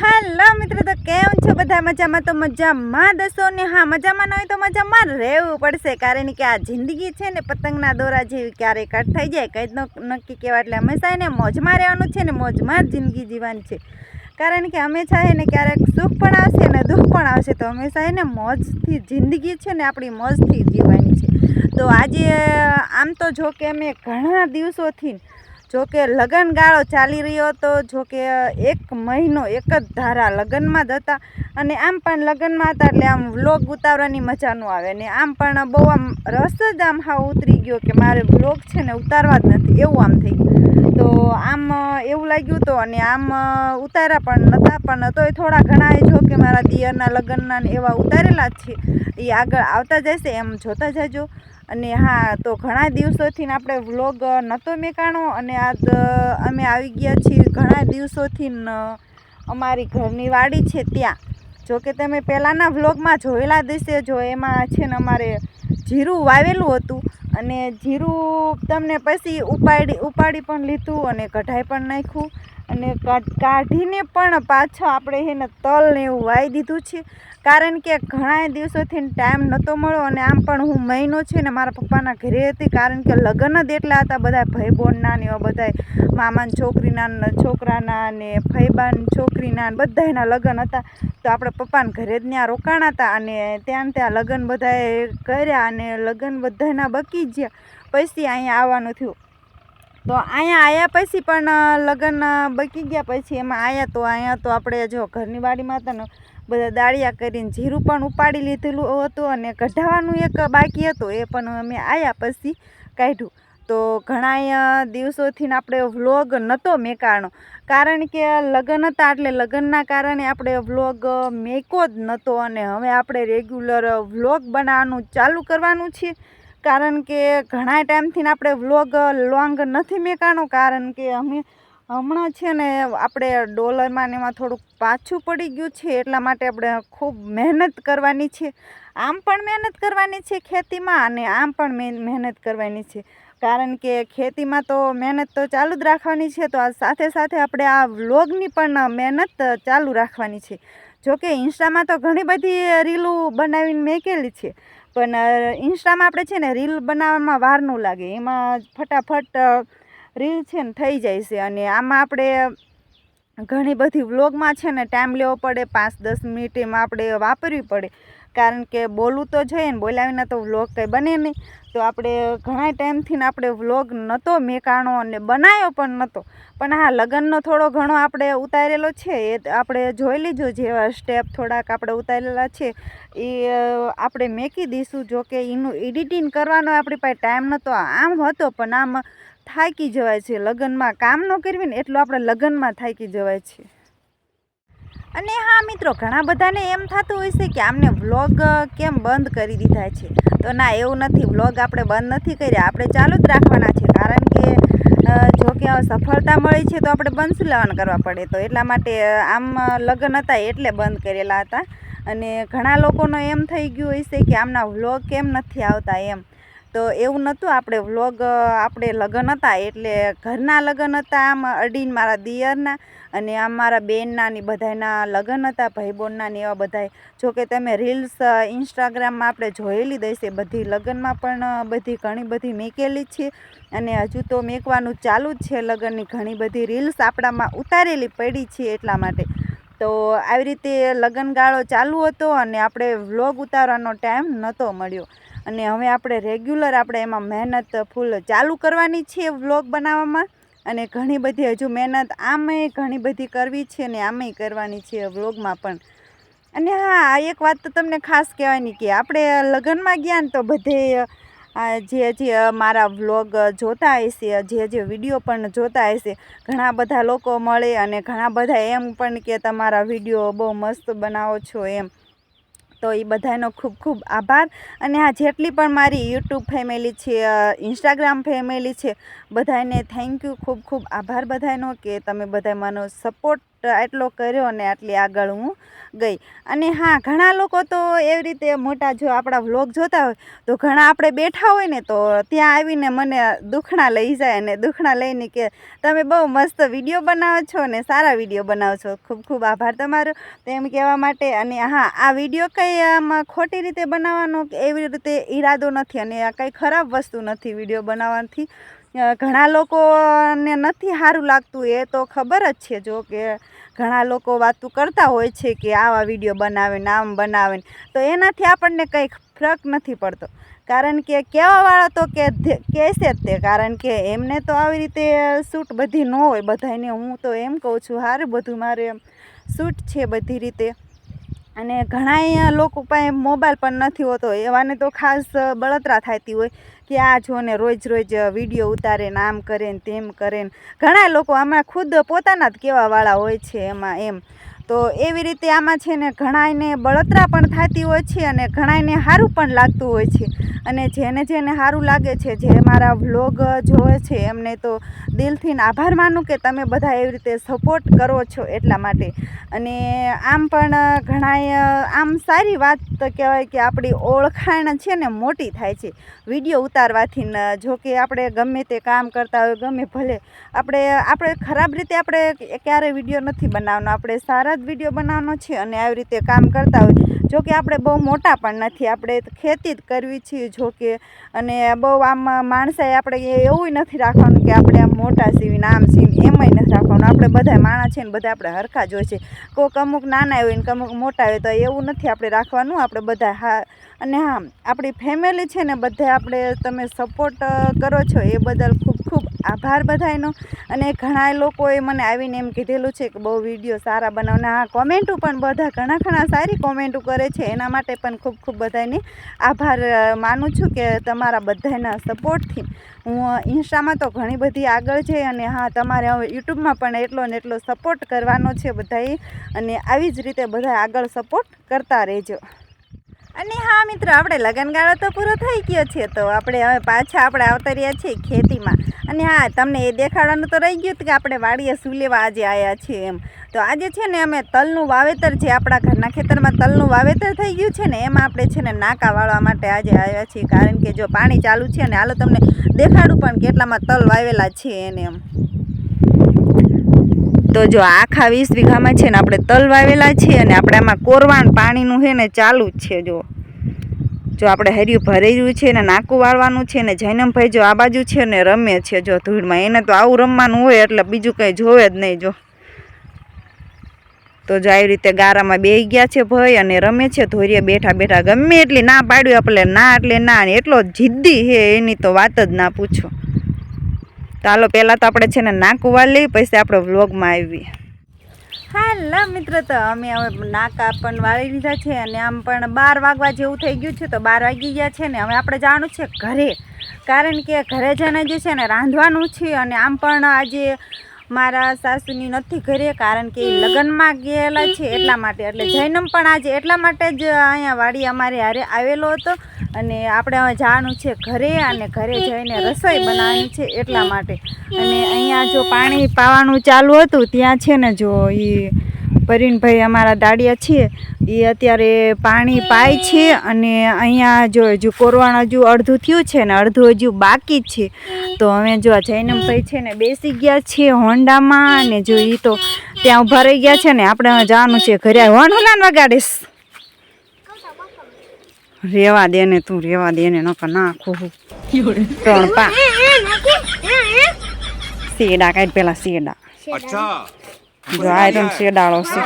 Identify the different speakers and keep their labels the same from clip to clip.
Speaker 1: હાલો મિત્રો, તો કેમ છો બધા? મજામાં? તો મજામાં દસો ને? હા, મજામાં ન હોય તો મજામાં રહેવું પડશે. કારણ કે આ જિંદગી છે ને, પતંગના દોરા જેવી ક્યારે કટ થઈ જાય. કંઈ નક્કી કહેવાય. એટલે હંમેશા એને મોજમાં રહેવાનું છે ને, મોજમાં જ જિંદગી જીવવાની છે. કારણ કે હંમેશા એને ક્યારેક સુખ પણ આવશે ને, દુઃખ પણ આવશે. તો હંમેશા એને મોજથી જિંદગી છે ને, આપણી મોજથી જીવવાની છે. તો આજે, આમ તો જો કે અમે ઘણા દિવસોથી જો કે લગ્ન ગાળો ચાલી રહ્યો હતો, જોકે એક મહિનો એક જ ધારા લગ્નમાં જ હતા. અને આમ પણ લગ્નમાં હતા એટલે આમ વ્લોગ ઉતારવાની મજા ન આવે. ને આમ પણ બહુ આમ રસ જ આમ હા ઉતરી ગયો કે મારે વ્લોગ છે ને ઉતારવા જ નથી. એવું આમ થઈ ગયું. તો આમ એવું લાગ્યું તો અને આમ ઉતાર્યા પણ નહોતા પણ તોય થોડા ઘણા એ જો કે મારા દિયરના લગ્નના ને એવા ઉતારેલા જ છે. એ આગળ આવતા જશે એમ જોતા જજો. અને હા, તો ઘણા દિવસોથી આપણે વ્લોગ નહોતો મેકાણો અને આજ અમે આવી ગયા છીએ ઘણા દિવસોથી અમારી ઘરની વાડી છે ત્યાં. જો કે તમે પહેલાંના વ્લોગમાં જોયેલા દિવસે જો એમાં છે ને અમારે જીરું વાવેલું હતું અને જીરું તમને પછી ઉપાડી ઉપાડી પણ લીધું અને કઢાઈ પણ નાખ્યું. અને કાઢ- કાઢીને પણ પાછો આપણે એને તલ ને એવું વાવી દીધું છે. કારણ કે ઘણા દિવસોથી ટાઈમ નહોતો મળ્યો અને આમ પણ હું મહિનો છે ને મારા પપ્પાના ઘરે હતી. કારણ કે લગ્ન જ એટલા હતા બધા ભાઈ બહેનના ને એવા બધા મામાની છોકરીના છોકરાના ને ભાઈબાન છોકરીના ને બધાયના લગ્ન હતા. તો આપણે પપ્પાના ઘરે જ ત્યાં રોકાણા હતા અને ત્યાં ત્યાં લગ્ન બધાએ કર્યા અને લગ્ન બધાના બકી ગયા. પછી અહીંયા આવવાનું થયું. તો અહીંયા આવ્યા પછી પણ લગ્ન બકી ગયા પછી એમાં આવ્યા તો અહીંયા તો આપણે જો ઘરની વાડીમાં હતા ને, બધા દાળિયા કરીને જીરું પણ ઉપાડી લીધેલું હતું અને કઢાવવાનું એક બાકી હતું, એ પણ અમે આવ્યા પછી કાઢ્યું. તો ઘણા દિવસોથી આપણે વ્લોગ નહોતો મેકાણો. કારણ કે લગ્ન હતા એટલે લગ્નના કારણે આપણે વ્લોગ મેકો જ નહોતો અને હવે આપણે રેગ્યુલર વ્લોગ બનાવવાનું ચાલુ કરવાનું છે કારણ કે ઘણા ટાઈમથી આપણે વ્લોગ લોંગ નથી મેકાણો, કારણ કે અમે હમણાં છે ને આપણે ડોલરમાં ને એમાં થોડુંક પાછું પડી ગયું છે, એટલા માટે આપણે ખૂબ મહેનત કરવાની છે. આમ પણ મહેનત કરવાની છે ખેતીમાં અને આમ પણ મહેનત કરવાની છે. કારણ કે ખેતીમાં તો મહેનત તો ચાલુ જ રાખવાની છે, તો આ સાથે સાથે આપણે આ વ્લોગની પણ મહેનત ચાલુ રાખવાની છે. જોકે ઇન્સ્ટામાં તો ઘણી બધી રીલું બનાવીને મેકેલી છે. પણ ઇન્સ્ટામાં આપણે છે ને રીલ બનાવવામાં વાર ન લાગે. એમાં ફટાફટ રીલ છે ને થઈ જાય છે. અને આમાં આપણે ઘણી બધી વ્લોગમાં છે ને ટાઈમ લેવો પડે. પાંચ દસ મિનિટ એમાં આપણે વાપરવી પડે. કારણ કે બોલવું તો જોઈએ ને, બોલ્યા વિના તો વ્લોગ કંઈ બને નહીં. તો આપણે ઘણા ટાઈમથી ને આપણે વ્લોગ નહોતો મેકાણો અને બનાવ્યો પણ નહોતો પણ હા, લગ્નનો થોડો ઘણો આપણે ઉતારેલો છે, એ આપણે જોઈ લીધો જેવા સ્ટેપ થોડાક આપણે ઉતારેલા છે. એ આપણે મેકી દઈશું, જો કે એનું એડિટિંગ કરવાનો આપણી પાસે ટાઈમ નહોતો આમ હતો, પણ આમ થાકી જવાય છે. લગ્નમાં કામ ન કરવી ને, એટલું આપણે લગ્નમાં થાકી જવાય છે. અને હા, મિત્રો, ઘણા બધાને એમ થતું હોય છે કે આમને વ્લોગ કેમ બંધ કરી દીધા છે? તો ના, એવું નથી. વ્લોગ આપણે બંધ નથી કર્યા. આપણે ચાલુ જ રાખવાના છે. કારણ કે જો કે સફળતા મળી છે તો આપણે બંધ લેવાનું કરવા પડે? તો એટલા માટે આમ લગ્ન હતા એટલે બંધ કરેલા હતા. અને ઘણા લોકોનો એમ થઈ ગયું હોય છે કે આમના વ્લોગ કેમ નથી આવતા એમ. તો એવું નહોતું. આપણે વ્લોગ આપણે લગ્ન હતા એટલે ઘરના લગ્ન હતા આમ અડીને મારા દિયરના. અને આમ મારા બેનના ને બધાના લગ્ન હતા ભાઈ બોનનાની એવા બધાય જો કે તમે રીલ્સ ઇન્સ્ટાગ્રામમાં આપણે જોયેલી દઈશે બધી લગ્નમાં પણ બધી ઘણી બધી મેકેલી છે. અને હજુ તો મેકવાનું ચાલુ જ છે લગ્નની ઘણી બધી રીલ્સ આપણામાં ઉતારેલી પડી છે એટલા માટે. તો આવી રીતે લગ્નગાળો ચાલુ હતો અને આપણે વ્લોગ ઉતારવાનો ટાઈમ નહોતો મળ્યો. અને હવે આપણે રેગ્યુલર આપણે એમાં મહેનત, ફૂલ ચાલુ કરવાની છે વ્લોગ બનાવવામાં. અને ઘણી બધી હજુ મહેનત આમેય ઘણી બધી કરવી છે ને આમેય કરવાની છે વ્લોગમાં પણ. અને હા, આ એક વાત તો તમને ખાસ કહેવાની કે આપણે લગ્નમાં ગયા ને તો બધે જે જે મારા વ્લોગ જોતા હશે, જે જે વીડિયો પણ જોતા હશે, ઘણા બધા લોકો મળે અને ઘણા બધા એમ પણ કે તમારા વીડિયો બહુ મસ્ત બનાવો છો એમ. તો એ બધાનો ખૂબ ખૂબ આભાર. અને હા, જેટલી પણ મારી યુટ્યુબ ફેમિલી છે ઇન્સ્ટાગ્રામ ફેમિલી છે બધાને થેન્ક યુ ખૂબ ખૂબ આભાર બધાનો કે તમે બધા મને સપોર્ટ આટલો કર્યો ને આટલી આગળ હું ગઈ. અને હા, ઘણા લોકો તો એવી રીતે મોટા જો આપણા વ્લોગ જોતા હોય, તો ઘણા આપણે બેઠા હોય ને તો ત્યાં આવીને મને દુખણા લઈ જાય અને દુખણા લઈને કે તમે બહુ મસ્ત વીડિયો બનાવો છો ને સારા વીડિયો બનાવો છો. ખૂબ ખૂબ આભાર તમારો. તેમ કહેવા માટે અને હા, આ વીડિયો કંઈ આમાં ખોટી રીતે બનાવવાનો કે એવી રીતે ઈરાદો નથી અને આ કંઈ ખરાબ વસ્તુ નથી વીડિયો બનાવવાથી. ઘણા લોકોને નથી સારું લાગતું એ તો ખબર જ છે જો કે ઘણા લોકો વાતું કરતા હોય છે કે આવા વીડિયો બનાવે ને આમ બનાવે તો એનાથી આપણને કંઈ ફરક નથી પડતો. કારણ કે કહેવાવાળા તો કે કહેશે જ તે. કારણ કે એમને તો આવી રીતે શૂટ બધી ન હોય બધાને હું તો એમ કહું છું સારું બધું મારે શૂટ છે બધી રીતે. અને ઘણા લોકો પાસે મોબાઈલ પણ નથી હોતો. એવાને તો ખાસ બળતરા થતી હોય. કે છો ને રોજ રોજ વીડિયો ઉતારે ને આમ કરે ને તેમ કરે ને. ઘણા લોકો આમાં ખુદ પોતાના જ કહેવાવાળા હોય છે એમાં એમ. તો એવી રીતે આમાં છે ને ઘણાઈને બળતરા પણ થતી હોય છે અને ઘણાઈને સારું પણ લાગતું હોય છે. અને જેને જેને સારું લાગે છે, જે મારા વ્લોગ જોવે છે, એમને તો દિલથી આભાર માનું કે તમે બધા એવી રીતે સપોર્ટ કરો છો એટલા માટે. અને આમ પણ ઘણાએ આમ સારી વાત કહેવાય કે આપણી ઓળખાણ છે ને મોટી થાય છે. વીડિયો ઉતારવાથી જો કે આપણે ગમે તે કામ કરતા હોય, ગમે ભલે, આપણે આપણે ખરાબ રીતે આપણે ક્યારે વીડિયો નથી બનાવવાનો. આપણે સારા જ વીડિયો બનાવવાનો છે અને આવી રીતે કામ કરતા હોય. જો કે આપણે બહુ મોટા પણ નથી. આપણે ખેતી જ કરવી છીએ જો કે અને બહુ આમ માણસાએ આપણે એવું નથી રાખવાનું કે આપણે આમ મોટા સીવીને આમ સીવીને એમાંય નથી રાખવાનું. આપણે બધા માણસ છે ને બધા આપણે હરખા જ હોય છે. કોઈક અમુક નાના હોય ને અમુક મોટા હોય તો એવું નથી આપણે રાખવાનું. આપણે બધા હા, અને હા, આપણી ફેમિલી છે ને, બધે આપણે તમે સપોર્ટ કરો છો એ બદલ ખૂબ આભાર બધાયનો. અને ઘણા લોકોએ મને આવીને એમ કીધેલું છે કે બહુ વીડિયો સારા બનાવના હા કોમેન્ટો પણ બધા ઘણા ઘણા સારી કોમેન્ટો કરે છે. એના માટે પણ ખૂબ ખૂબ બધાને આભાર માનું છું કે તમારા બધાના સપોર્ટથી. હું ઇન્સ્ટામાં તો ઘણી બધી આગળ છે અને હા, તમારે હવે યુટ્યુબમાં પણ એટલો ને એટલો સપોર્ટ કરવાનો છે બધાએ. અને આવી જ રીતે બધા આગળ સપોર્ટ કરતા રહેજો. અને હા, મિત્રો, આપણે લગનગાળો તો પૂરો થઈ ગયો છે, તો આપણે હવે પાછા આપણે આવતા રહ્યા છીએ ખેતીમાં. અને હા, તમને એ દેખાડવાનું તો રહી ગયું કે આપણે વાડીએ શું લેવા આજે આવ્યા છીએ એમ. તો આજે છે ને અમે તલનું વાવેતર જે આપણા ઘરના ખેતરમાં તલનું વાવેતર થઈ ગયું છે ને, એમાં આપણે છે ને નાકા વાળવા માટે આજે આવ્યા છીએ. કારણ કે જો પાણી ચાલુ છે ને, હાલો તમને દેખાડું પણ કેટલામાં તલ વાવેલા છે એને એમ. તો જો આખા વીસ વીઘામાં છે ને આપણે તલ વાવેલા છે અને આપણે આમાં કોરવાન પાણીનું છે ને ચાલુ જ છે, જો. જો આપણે હર્યું ભરેલું છે ને નાકું વાળવાનું છે ને જૈનમભાઈ જો આ બાજુ છે ને રમે છે, જો ધૂળમાં. એને તો આવું રમવાનું હોય એટલે બીજું કંઈ જોવે જ નહીં, જો. તો જો આવી રીતે ગારામાં બે ગયા છે ભાઈ અને રમે છે, ધોરીએ બેઠા બેઠા. ગમે એટલી ના પાડ્યું આપણે, ના એટલે ના એટલો જિદ્દી છે, એની તો વાત જ ના પૂછો. ચાલો પહેલાં તો આપણે છે ને નાકું લઈ, પછી આપણે વ્લોગમાં આવી હાલા મિત્રો, તો અમે હવે નાકા પણ વાળી લીધા છે અને આમ પણ બાર વાગવા જેવું થઈ ગયું છે, તો બાર વાગી ગયા છે ને હવે આપણે જવાનું છે ઘરે. કારણ કે ઘરે જઈને જે છે ને રાંધવાનું છે અને આમ પણ આજે મારા સાસુની નથી ઘરે કારણ કે એ લગ્નમાં ગયેલા છે એટલા માટે. એટલે જૈનમ પણ આજે એટલા માટે જ અહીંયા વાડી અમારે હારે આવેલો હતો. અને આપણે હવે જવાનું છે ઘરે અને ઘરે જઈને રસોઈ બનાવવાની છે એટલા માટે. અને અહીંયા જો પાણી પાવાનું ચાલુ હતું ત્યાં છે ને જો એ પરીનભાઈ અમારા દાડિયા છે એ અત્યારે પાણી પાય છે અને અહીંયા જો હજુ કોરવાણ હજુ અડધું થયું છે ને અડધું હજુ બાકી જ છે. તો અમે જો આ જૈનમભાઈ છે ને બેસી ગયા છીએ હોન્ડામાં અને જો એ તો ત્યાં ઊભા રહી ગયા છે ને આપણે જવાનું છે ઘરે. હોન હુલાન વગાડીશ. રેવા દે ને તું રેવા દે ને નકર ના ખોહું. ત્રણ પા શેડા કાઢ પેલા શેડા
Speaker 2: અચ્છા.
Speaker 1: જો આયરન શેડાળો છે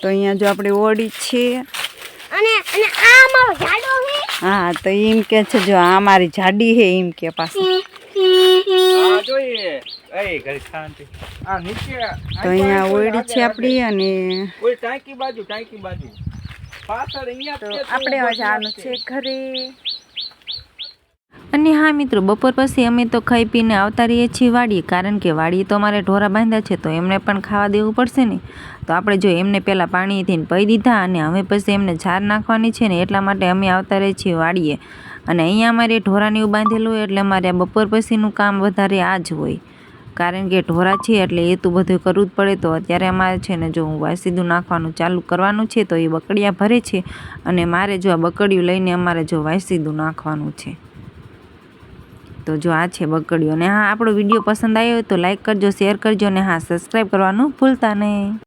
Speaker 1: તો અહીંયા જો આપણી ઓડી છે.
Speaker 3: અને અને આ મારો જાડો છે.
Speaker 1: હા તો એમ કે છે જો આ મારી જાડી હે એમ કે પાસે
Speaker 2: આ જોઈએ. એ ઘરે શાંતિ. આ નીચે
Speaker 1: તો અહીંયા ઓડી છે આપણી અને
Speaker 2: ઓય ટાંકી બાજુ ટાંકી બાજુ. પાછળ અહીંયા
Speaker 1: આપણે
Speaker 2: તો છે.
Speaker 1: ઘરે.
Speaker 4: અને હા મિત્રો, બપોર પછી અમે તો ખાઈ પીને આવતા રહીએ છીએ વાડીએ, કારણ કે વાડીએ તો અમારે ઢોરા બાંધ્યા છે, તો એમને પણ ખાવા દેવું પડશે ને. તો આપણે જો એમને પહેલાં પાણીથી પી દીધા અને હવે પછી એમને ઝાર નાખવાની છે ને, એટલા માટે અમે આવતા રહીએ છીએ વાડીએ. અને અહીંયા અમારે ઢોરાને એવું બાંધેલું હોય એટલે અમારે બપોર પછીનું કામ વધારે આ જ હોય.
Speaker 1: કારણ કે ઢોરા છે એટલે એ તો બધું કરવું જ પડે, તો અત્યારે અમારે છે ને જો હું વાસીદું નાખવાનું ચાલુ કરવાનું છે, તો એ બકડિયા ભરે છે. અને મારે જો આ બકડિયું લઈને અમારે જો વાસીદું નાખવાનું છે. તો જો આ છે બકડીઓ ને. હા, આપણો વીડિયો પસંદ આવ્યો હોય તો લાઇક કરજો શેર કરજો ને હા સબસ્ક્રાઈબ કરવાનું ભૂલતા નહીં.